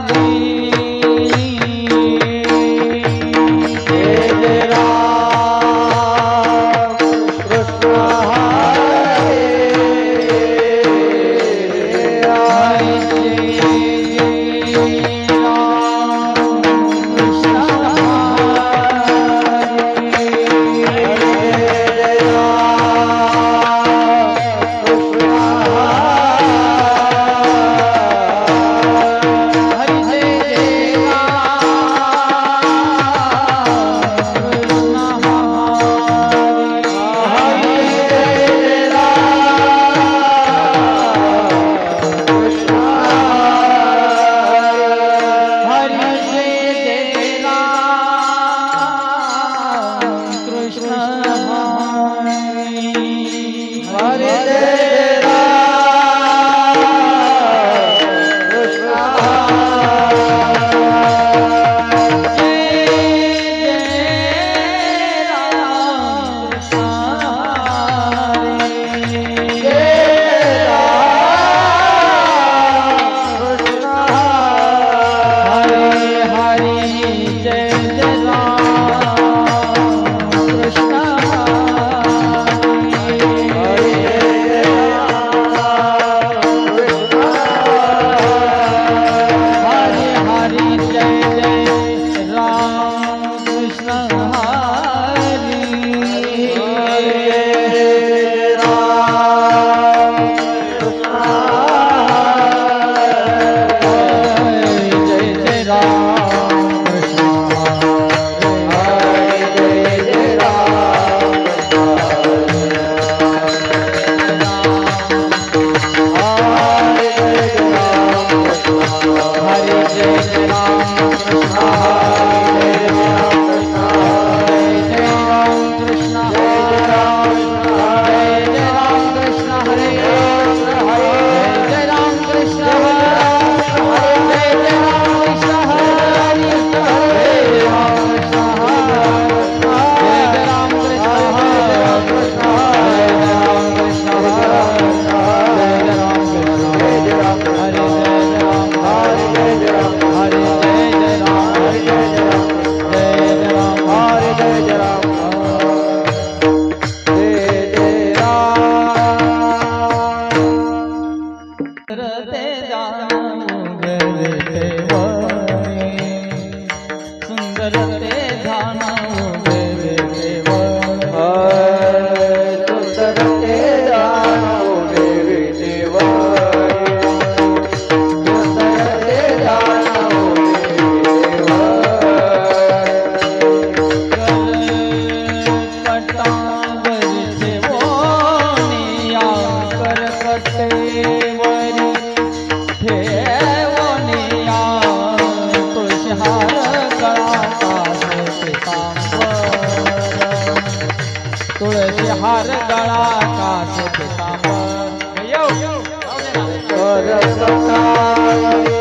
পারি রে रंग તુલસી હાર ગળા કાશ પિતાંબર પર સતા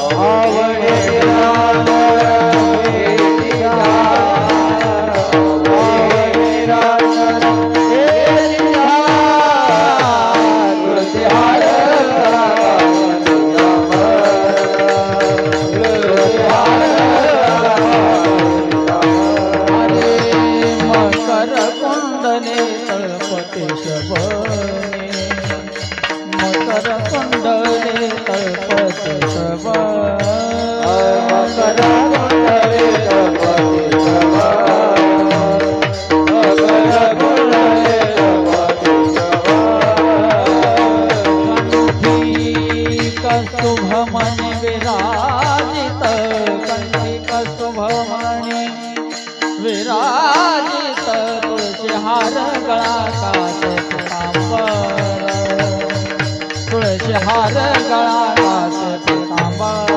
ಅವಳ विराजित तुळशी हार गळा कास पितांबर तुळशी हार गळा कास पितांबर